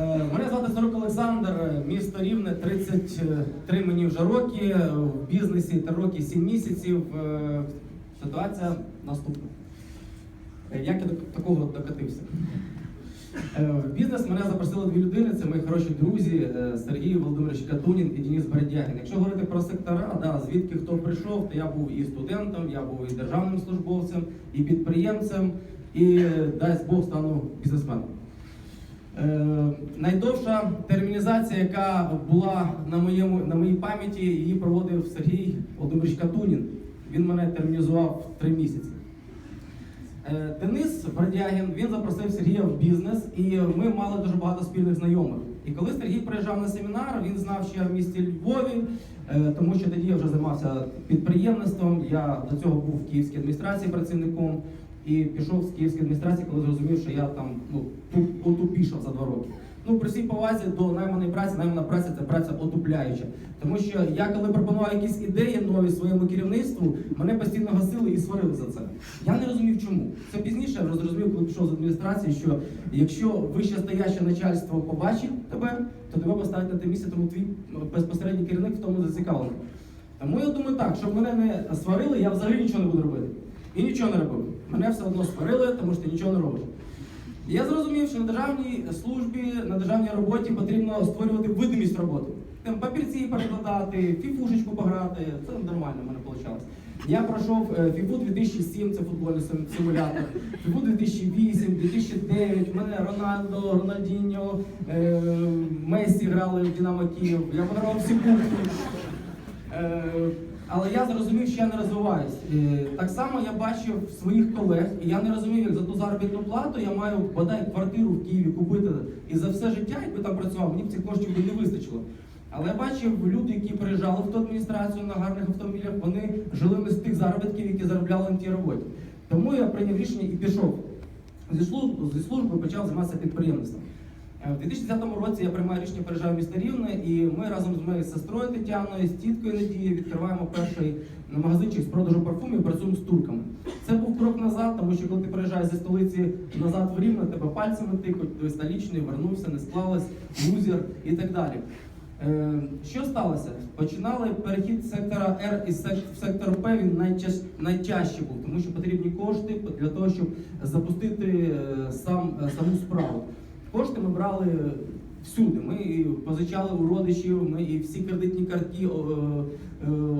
Е, Мене звати Сорок Олександр, е, місто Рівне, 33 мені вже роки, е, в бізнесі 3 роки 7 місяців. Ситуація наступна. Як я до такого докатився? В бізнес мене запросили дві людини, це мої хороші друзі Сергій Володимирович Катунін і Денис Бородягін. Якщо говорити про сектора, да, звідки хто прийшов, то я був і студентом, я був і державним службовцем, і підприємцем, і дасть Бог стану бізнесменом. Е, найдовша термінізація, яка була на, моєму, на моїй пам'яті, її проводив Сергій Володимирович Катунін. Він мене термінізував три місяці. Е, Денис Бродягін, він запросив Сергія в бізнес, і ми мали дуже багато спільних знайомих. І коли Сергій приїжджав на семінар, він знав, що я в місті Львові, е, тому що тоді я вже займався підприємництвом. Я до цього був в київській адміністрації працівником і пішов з київської адміністрації, коли зрозумів, що я там ну, туп- отупішав за два роки. Ну, при всій повазі до найманої праці, наймана праця це праця отупляюча. Тому що я коли пропонував якісь ідеї нові своєму керівництву, мене постійно гасили і сварили за це. Я не розумів чому. Це пізніше зрозумів, коли пішов з адміністрації, що якщо вище стояще начальство побачить тебе, то тебе поставить на те місце, тому твій ну, безпосередній керівник в тому зацікавлений. Тому я думаю так, щоб мене не сварили, я взагалі нічого не буду робити. І нічого не робив. Мене все одно сварили, тому що нічого не робиш. І Я зрозумів, що на державній службі, на державній роботі потрібно створювати видимість роботи. Там папірці перекладати, фіфушечку пограти. Це нормально в мене вийшло. Я пройшов е, фіфу 2007, це футбольний симулятор, фіфу 2008, 2009, у мене Рональдо, Рональдіньо, е, Месі грали в Динамо Київ, я виграв всі кубки. Але я зрозумів, що я не розвиваюсь. Е, Так само я бачив своїх колег, і я не розумів, як за ту заробітну плату я маю бодай квартиру в Києві купити. І за все життя, якби там працював, мені б цих коштів би не вистачило. Але я бачив люди, які приїжджали в ту адміністрацію на гарних автомобілях, вони жили не з тих заробітків, які заробляли на тій роботі. Тому я прийняв рішення і пішов зі служби, зі служби почав займатися підприємництвом. Е, В 2010 році я приймаю рішення переїжджаю в місто Рівне, і ми разом з моєю сестрою Тетяною, з тіткою Надією відкриваємо перший магазинчик з продажу парфумів і працюємо з турками. Це був крок назад, тому що коли ти приїжджаєш зі столиці назад в Рівне, тебе пальцями тикають, ти столічний, вернувся, не склалось, лузер і так далі. Е, Що сталося? Починали перехід сектора Р в сектор П він найчаш, найтяжче був, тому що потрібні кошти для того, щоб запустити е, сам, саму справу. Кошти ми брали всюди. Ми і позичали у родичів, ми і всі кредитні картки е,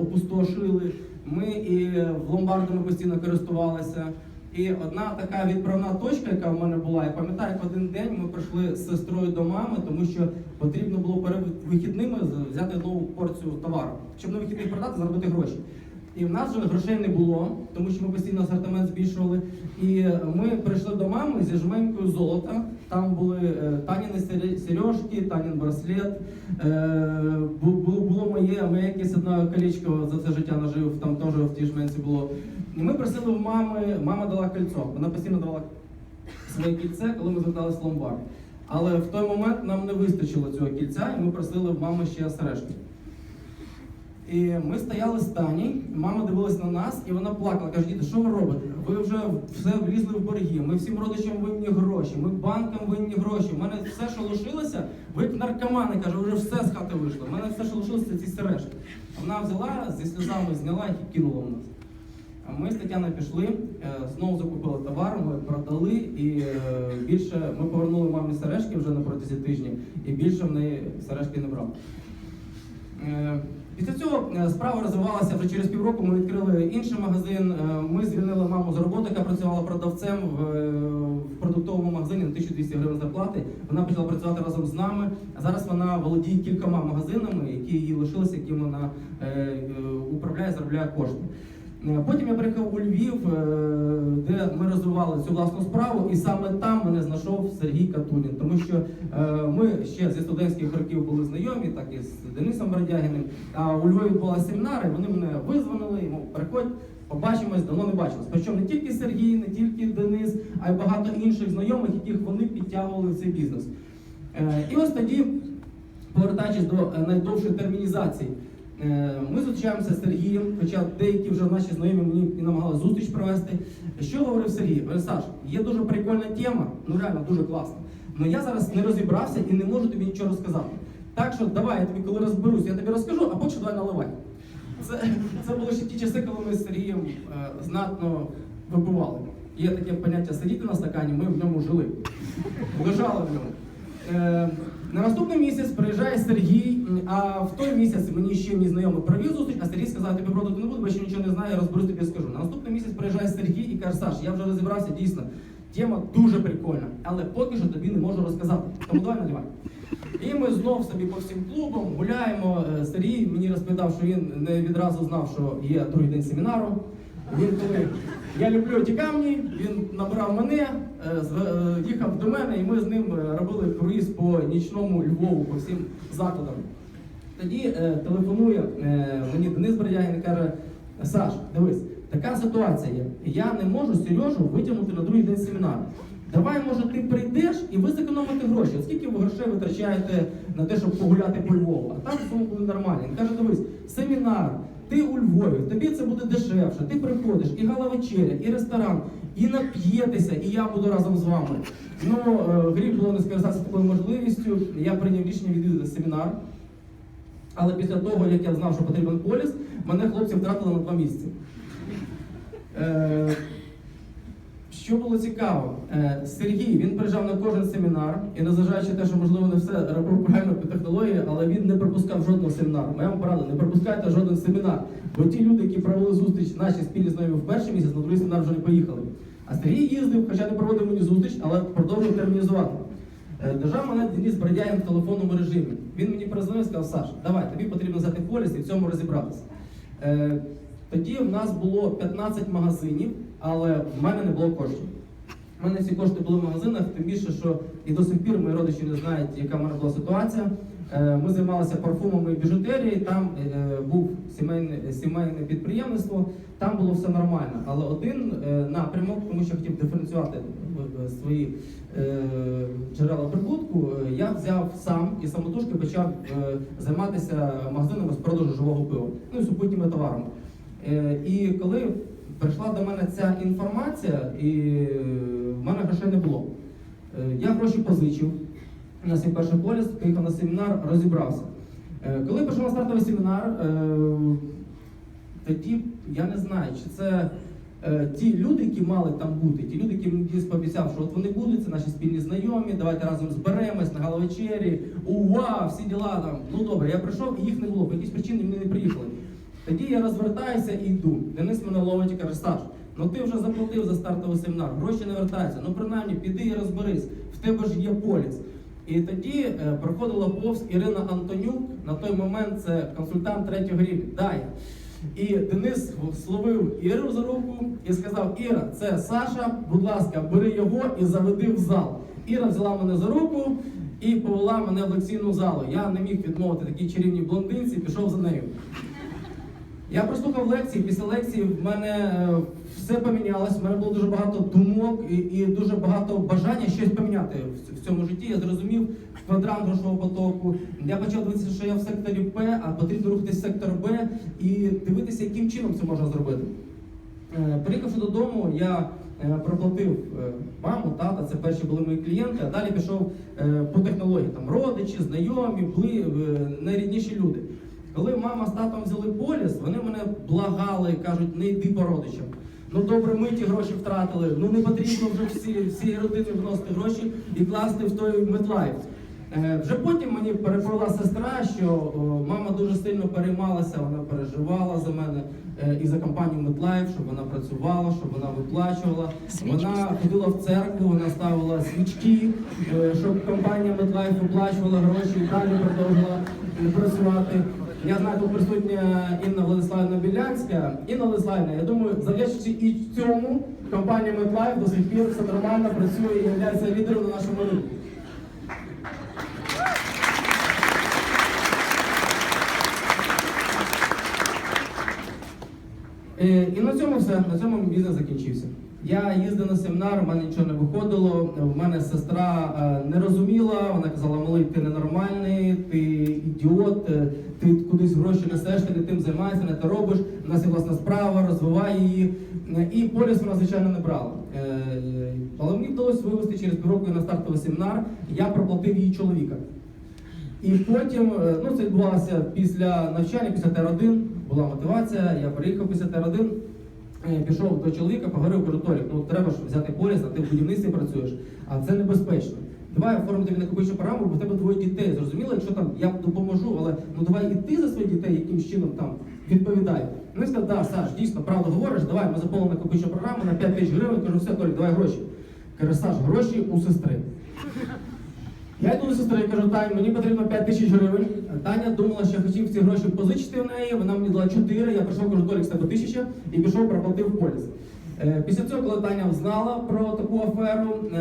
опустошили, ми і в ломбардами постійно користувалися. І одна така відправна точка, яка в мене була, я пам'ятаю, як один день ми прийшли з сестрою до мами, тому що потрібно було перед вихідними взяти нову порцію товару, щоб на вихідних продати, заробити гроші. І в нас вже грошей не було, тому що ми постійно асортимент збільшували. І ми прийшли до мами зі жменькою золота. Там були е, Таніни сережки, Танін браслет. Е, було, було моє, моє якесь одне колечко за все життя нажив, там теж в тій жменці було. І ми просили в мами, мама дала кольцо. Вона постійно давала своє кільце, коли ми зверталися в ломбард. Але в той момент нам не вистачило цього кільця, і ми просили в мами ще сережки. І ми стояли з Тані, мама дивилась на нас, і вона плакала. Каже, діти, що ви робите? Ви вже все влізли в борги. Ми всім родичам винні гроші, ми банкам винні гроші. У мене все, що лишилося, ви наркомани, каже, вже все з хати вийшло. У мене все, що лишилося, ці сережки. Вона взяла зі сльозами, зняла і кинула в нас. А Ми з Тетяною пішли, е, знову закупили товар, ми продали і е, більше ми повернули мамі сережки вже на протязі тижня, і більше в неї сережки не брав. Після цього е, справа розвивалася вже через півроку. Ми відкрили інший магазин. е, Ми звільнили маму з роботи, яка працювала продавцем в, е, продуктовому магазині на 1200 гривень зарплати. Вона почала працювати разом з нами. А зараз вона володіє кількома магазинами, які їй лишилися, яким вона управляє, заробляє кошти. Е, Потім я приїхав у Львів, е, де ми розвивали цю власну справу, і саме там мене знайшов Сергій Катунін, тому що е, ми ще зі студентських років були знайомі, так і з Денисом Бродягіним. А у Львові була семінар, і вони мене визвонили, мов, приходь, побачимось, давно не бачились. Причому не тільки Сергій, не тільки Денис, а й багато інших знайомих, яких вони підтягували в цей бізнес. І ось тоді, повертаючись до найдовшої термінізації. Е, Ми зустрічаємося з Сергієм, хоча деякі вже наші знайомі мені і намагали зустріч провести. Що говорив Сергій? Саш, є дуже прикольна тема, ну реально дуже класна. Ну я зараз не розібрався і не можу тобі нічого розказати. Так що давай, я тобі коли розберусь, я тобі розкажу, а що давай наливай. Це, це були ще ті часи, коли ми з Сергієм е, знатно випивали. Є таке поняття сидіти на стакані, ми в ньому жили. Лежали в ньому. Е, на наступний місяць приїжджає Сергій, а в той місяць мені ще мій знайомий провів зустріч, а Сергій сказав, тобі продати не буду, бо ще нічого не знаю, я розберусь, тобі скажу. На наступний місяць приїжджає Сергій і каже, Саш, я вже розібрався, дійсно, тема дуже прикольна, але поки що тобі не можу розказати. Тому давай наливай. І ми знов собі по всім клубам гуляємо. Е, Сергій мені розповідав, що він не відразу знав, що є другий день семінару. Він коли я люблю ті камні, він набрав мене, е, е, їхав до мене, і ми з ним е, робили круїз по нічному Львову, по всім закладам. Тоді телефонує мені Денис Бродягін і каже: Саш, дивись, така ситуація. Я не можу Сережу витягнути на другий день семінару. Давай, може, ти прийдеш і ви зекономите гроші. От Скільки ви грошей витрачаєте на те, щоб погуляти по Львову? А так все буде нормально. Він каже, дивись, семінар, ти у Львові, тобі це буде дешевше. Ти приходиш, і гала вечеря, і ресторан, і нап'єтеся, і я буду разом з вами. Ну, е, гріх було не скористатися такою можливістю. Я прийняв рішення відвідати семінар. Але після того, як я знав, що потрібен поліс, мене хлопці втратили на два місяці. Що було цікаво, е, Сергій він приїжджав на кожен семінар, і незважаючи на те, що можливо не все робив правильно по технології, але він не пропускав жодного семінару. Моя вам порада, не пропускайте жоден семінар. Бо ті люди, які провели зустріч наші спільні знайомі в перший місяць, на другий семінар вже не поїхали. А Сергій їздив, хоча не проводив мені зустріч, але продовжував термінізувати. Е, Держав мене Денис Бродягін в телефонному режимі. Він мені перезвонив і сказав, Саш, давай, тобі потрібно взяти поліс і в цьому розібратися. Е, Тоді в нас було 15 магазинів, але в мене не було коштів. У мене всі кошти були в магазинах, тим більше, що і до сих пір мої родичі не знають, яка в мене була ситуація. Е, Ми займалися парфумами і біжутерією, там е, був сімейне, сімейне підприємництво, там було все нормально. Але один е, напрямок, тому що хотів диференціювати свої джерела прибутку, я взяв сам і самотужки почав займатися магазинами з продажу живого пива, ну і супутніми товарами. І коли прийшла до мене ця інформація, і е, в мене грошей не було. Е, Я гроші позичив на свій перший поліс, поїхав на семінар, розібрався. Е, Коли прийшов на стартовий семінар, тоді я не знаю, чи це ті люди, які мали там бути, ті люди, які мені пообіцяв, що от вони будуть, це наші спільні знайомі, давайте разом зберемось на галавечері, уа, всі діла там. Ну добре, я прийшов і їх не було, по якійсь причині вони не приїхали. Тоді я розвертаюся і йду. Денис мене ловить і каже, Саш, ну ти вже заплатив за стартовий семінар, гроші не вертаються. Ну принаймні піди і розберись, в тебе ж є поліс. І тоді е, проходила повз Ірина Антонюк, на той момент це консультант третього рівня. Дай. І Денис словив Іру за руку і сказав: Іра, це Саша, будь ласка, бери його і заведи в зал. Іра взяла мене за руку і повела мене в лекційну залу. Я не міг відмовити такій чарівній блондинці, пішов за нею. Я прослухав лекції. Після лекції в мене е, все помінялось. В мене було дуже багато думок і, і дуже багато бажання щось поміняти в, в цьому житті. Я зрозумів квадрант грошового потоку. Я почав дивитися, що я в секторі П, а потрібно рухатись в сектор Б і дивитися, яким чином це можна зробити. Е, Приїхавши додому, я е, проплатив маму, тата, це перші були мої клієнти, а далі пішов по технології, там родичі, знайомі, бли, е, найрідніші люди. Коли мама з татом взяли поліс, вони мене благали, кажуть, не йди по родичам. Ну добре, ми ті гроші втратили, ну не потрібно вже всі, всієї родини вносити гроші і класти в той медлайф. Е, Вже потім мені переповіла сестра, що о, мама дуже сильно переймалася, вона переживала за мене е, і за компанію MedLife, щоб вона працювала, щоб вона виплачувала. Вона ходила в церкву, вона ставила свічки, е, щоб компанія MedLife виплачувала гроші і далі продовжувала працювати. Я знаю, тут присутня Інна Владиславівна Білянська. Інна Владиславівна, я думаю, завдячуючи і цьому компанія MedLife до сих пір все нормально працює і є лідером на нашому ринку. Е, І на цьому все, на цьому бізнес закінчився. Я їздив на семінар, у мене нічого не виходило. У мене сестра е, не розуміла, вона казала, малий, ти ненормальний, ти ідіот, е, ти кудись гроші несеш, ти не тим займаєшся, не те робиш, у нас є власна справа, розвивай її. І поліс вона, звичайно, не брала. Е, Але мені вдалося вивести через півроку на стартовий семінар, я проплатив її чоловіка. І потім, ну це відбувалося після навчання, після Т1, була мотивація, я приїхав після Т1, е, пішов до чоловіка, поговорив, кажу, Толік, ну треба ж взяти поліс, а ти в будівництві працюєш, а це небезпечно. Давай оформити тобі накопичну програму, бо в тебе двоє дітей. Зрозуміло, якщо там я допоможу, але ну давай і ти за своїх дітей якимсь чином там відповідай. Ну він сказав, да, Саш, дійсно, правду говориш, давай ми заповнимо накопичну програму на 5 тисяч гривень, кажу, все, Толік, давай гроші. Каже, Саш, гроші у сестри. Я йду до сестри і кажу, Тань, мені потрібно 5 тисяч гривень. Таня думала, що я хотів ці гроші позичити в неї, вона мені дала 4, я прийшов, кажу, Толік, з тисяча, і пішов, проплатив поліс. Е, Після цього, коли Таня знала про таку аферу, е,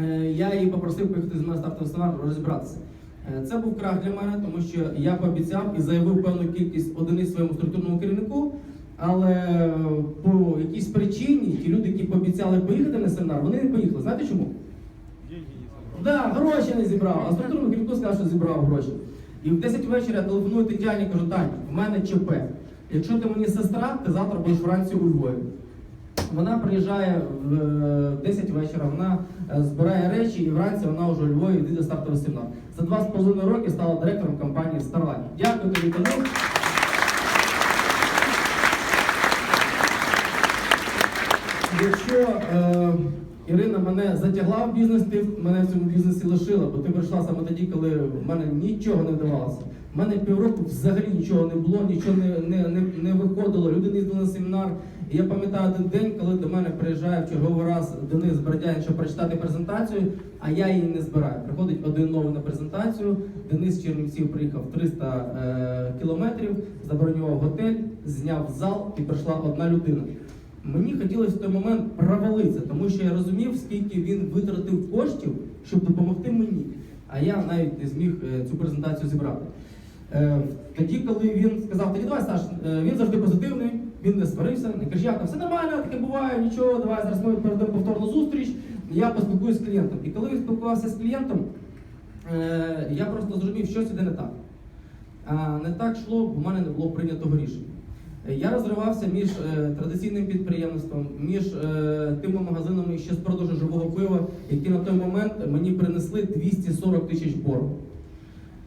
е, я її попросив поїхати з стартовий семінар розібратися. Це був крах для мене, тому що я пообіцяв і заявив певну кількість одиниць своєму структурному керівнику. Але по якійсь причині ті люди, які пообіцяли поїхати на семінар, вони не поїхали. Знаєте чому? Да, гроші не зібрав, а структурному керівнику сказав, що зібрав гроші. І в 10 вечора я телефоную Тетяні, кажу, Тань, в мене ЧП. Якщо ти мені сестра, ти завтра будеш вранці у Львові. Вона приїжджає в е, 10 вечора, вона е, збирає речі і вранці вона вже у Львові йде до стартовий семінар. За два з половиною роки стала директором компанії Starline. Дякую тобі, Танюк. Якщо е, Ірина мене затягла в бізнес, ти мене в цьому бізнесі лишила, бо ти прийшла саме тоді, коли в мене нічого не вдавалося. У мене півроку взагалі нічого не було, нічого не, не, не, не виходило. Люди не їздили на семінар. І я пам'ятаю один день, коли до мене приїжджає в черговий раз Денис Бродяєн, щоб прочитати презентацію, а я її не збираю. Приходить один новий на презентацію. Денис Чернівців приїхав 300 е, кілометрів, забронював готель, зняв зал і прийшла одна людина. Мені хотілося в той момент провалитися, тому що я розумів, скільки він витратив коштів, щоб допомогти мені. А я навіть не зміг е, цю презентацію зібрати. Е, Тоді, коли він сказав, тоді давай, Саш, е, він завжди позитивний, він не сварився, не каже, там все нормально, таке буває, нічого, давай зараз ми перейдемо повторну зустріч, я поспілкуюся з клієнтом. І коли він спілкувався з клієнтом, я просто зрозумів, що іде не так. А не так йшло, бо в мене не було прийнятого рішення. Я розривався між е, традиційним підприємством, між е, тими магазинами ще з продажу живого пива, які на той момент мені принесли 240 тисяч боргу,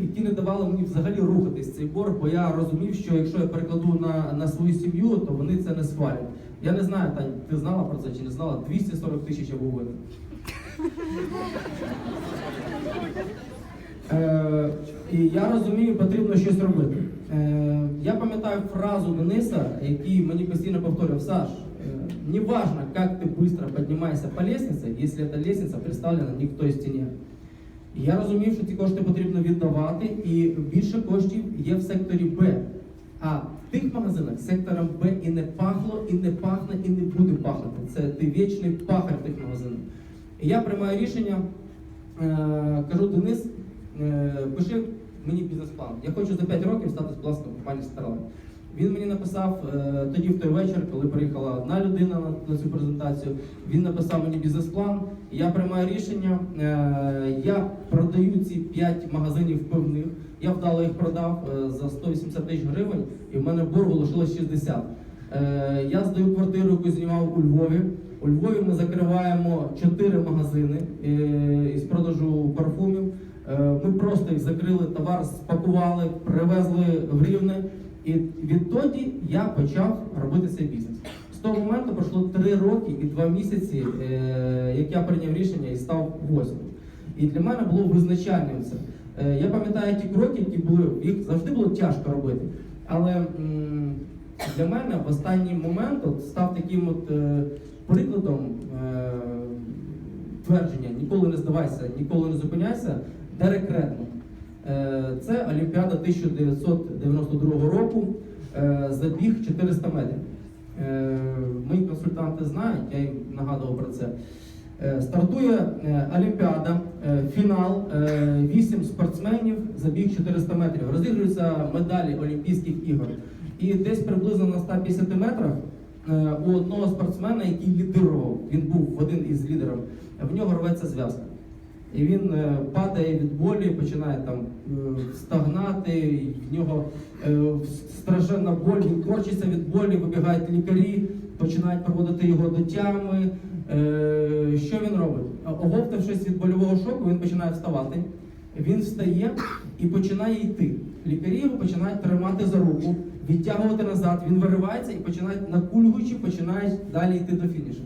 які не давали мені взагалі рухатись цей борг, бо я розумів, що якщо я перекладу на, на свою сім'ю, то вони це не схвалять. Я не знаю, Тань, ти знала про це чи не знала? 240 тисяч я був винен. Е, і я розумію, потрібно щось робити. Е, я пам'ятаю фразу Дениса, який мені постійно повторював, Саш, е, не важно, как ты быстро поднимаешься по лестнице, если эта лестница представлена не к той стіні. І я розумів, що ці кошти потрібно віддавати, і більше коштів є в секторі Б. А в тих магазинах сектором Б і не пахло, і не пахне, і не буде пахнути. Це ти вічний пахар тих магазинах. І я приймаю рішення, е, кажу, Денис, е, пиши мені бізнес-план. Я хочу за 5 років стати власником компанії Starline. Він мені написав е, тоді в той вечір, коли приїхала одна людина на, цю презентацію. Він написав мені бізнес-план. Я приймаю рішення. Е, я продаю ці 5 магазинів пивних. Я вдало їх продав е, за 180 тисяч гривень, і в мене боргу лишилось 60. Е, я здаю квартиру, яку знімав у Львові. У Львові ми закриваємо 4 магазини із продажу парфумів. Е, Ми просто їх закрили, товар спакували, привезли в Рівне. І відтоді я почав робити цей бізнес. З того моменту пройшло 3 роки і 2 місяці, е, як я прийняв рішення і став восьмим. І для мене було визначальним це. Е, Я пам'ятаю ті кроки, які були, їх завжди було тяжко робити. Але для мене в останній момент став таким от, прикладом твердження ніколи не здавайся, ніколи не зупиняйся, дерекретно. Е, Це Олімпіада 1992 року, е, забіг 400 метрів. Е, Мої консультанти знають, я їм нагадував про це. Стартує Олімпіада, фінал, 8 спортсменів, забіг 400 метрів. Розігруються медалі Олімпійських ігор. І десь приблизно на 150 метрах у одного спортсмена, який лідирував, він був один із лідерів, в нього рветься зв'язка. І він е, падає від болі, починає там е, стагнати, в нього е, страшенна боль, він корчиться від болі, вибігають лікарі, починають проводити його до тями. Що він робить? Оговтавшись від больового шоку, він починає вставати. Він встає і починає йти. Лікарі його починають тримати за руку, відтягувати назад. Він виривається і починає накульгуючи, починає далі йти до фінішу.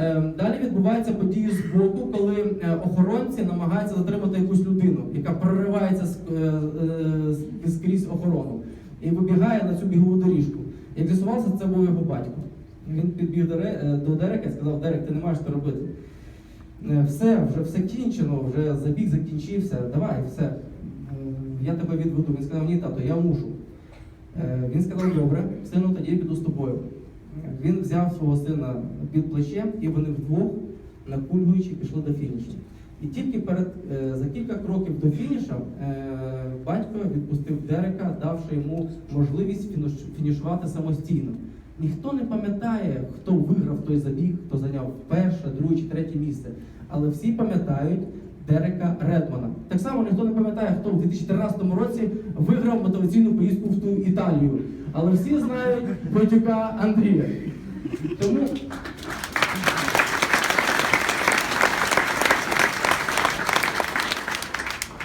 Е, Далі відбуваються події з боку, коли е, охоронці намагаються затримати якусь людину, яка проривається е, скрізь охорону і вибігає на цю бігову доріжку. Як з'ясувалося, це був його батько. Він підбіг до Ре- до Дерека і сказав: Дерек, ти не маєш що робити. Все, вже все кінчено, вже забіг закінчився. Давай, все. Я тебе відведу. Він сказав, ні, тато, я мушу. Він сказав, добре, сину, тоді я піду з тобою. Він взяв свого сина під плече, і вони вдвох, накульгуючи, пішли до фінішу. І тільки перед, е, за кілька кроків до фініша е, батько відпустив Дерека, давши йому можливість фінішувати самостійно. Ніхто не пам'ятає, хто виграв той забіг, хто зайняв перше, друге чи третє місце. Але всі пам'ятають Дерека Редмана. Так само ніхто не пам'ятає, хто в 2013 році виграв мотиваційну поїздку в ту Італію. Але всі знають Войтюка Андрія. Тому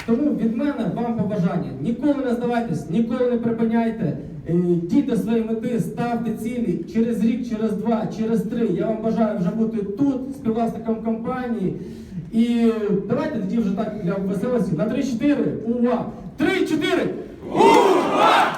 Тому від мене вам побажання. Ніколи не здавайтесь, ніколи не припиняйте. Е, Дійте свої мети, ставте цілі через рік, через два, через три. Я вам бажаю вже бути тут, співвласником компанії. І давайте тоді вже так для веселості на 3-4. Увага! 3-4! Ура!